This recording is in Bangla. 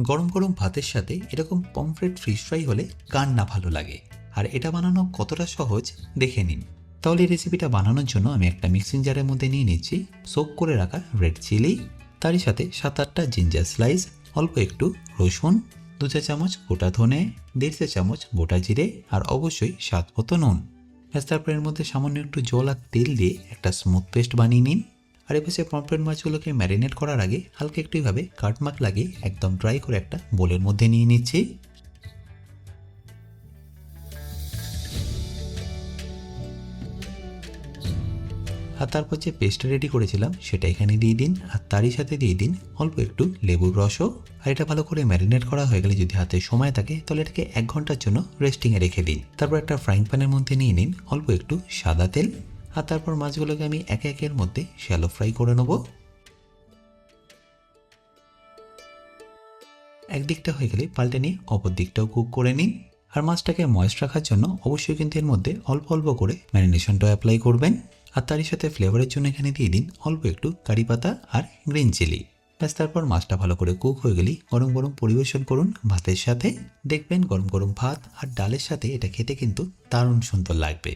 গরম গরম ভাতের সাথে এরকম পমফ্রেট ফিশ ফ্রাই হলে কার না ভালো লাগে। আর এটা বানানো কতটা সহজ, দেখে নিন। তাহলে রেসিপিটা বানানোর জন্য আমি একটা মিক্সিং জারের মধ্যে নিয়ে নিচ্ছি সোক করে রাখা রেড চিলি তারই সাথে সাত আটটা জিঞ্জার স্লাইস অল্প একটু রসুন, দু চা চামচ গোটা ধনে, দেড় চা চামচ গোটা জিরে, আর অবশ্যই স্বাদ মতো নুন। ব্যাস, তারপর মধ্যে সামান্য একটু জল আর তেল দিয়ে একটা স্মুথ পেস্ট বানিয়ে নিন। আর এপাশে পমফ্রেট মাছগুলোকে ম্যারিনেট করার আগে হালকা একটু এভাবে কাটমাক লাগিয়ে একদম ড্রাই করে একটা বোলের মধ্যে নিয়ে নিচ্ছি। আর তারপর যে পেস্টটা রেডি করেছিলাম, সেটা এখানে দিয়ে দিন। আর তারই সাথে দিয়ে দিন অল্প একটু লেবুর রসও। আর এটা ভালো করে ম্যারিনেট করা হয়ে গেলে যদি হাতে সময় থাকে, তাহলে এটাকে এক ঘণ্টার জন্য রেস্টিংয়ে রেখে দিন। তারপর একটা ফ্রাইং প্যানের মধ্যে নিয়ে নিন অল্প একটু সাদা তেল। আর তারপর মাছগুলোকে আমি একে একের মধ্যে শ্যালো ফ্রাই করে নেব। একদিকটা হয়ে গেলে পাল্টে নিয়ে অপর দিকটাও কুক করে নিন আর মাছটাকে ময়েস্ট রাখার জন্য অবশ্যই কিন্তু এর মধ্যে অল্প অল্প করে ম্যারিনেশনটা অ্যাপ্লাই করবেন। আর তারই সাথে ফ্লেভারের জন্য এখানে দিয়ে দিন অল্প একটু কারি পাতা আর গ্রিন চিলি ব্যাস, তারপর মাছটা ভালো করে কুক হয়ে গেলে গরম গরম পরিবেশন করুন ভাতের সাথে। দেখবেন গরম গরম ভাত আর ডালের সাথে এটা খেতে কিন্তু দারুণ সুন্দর লাগবে।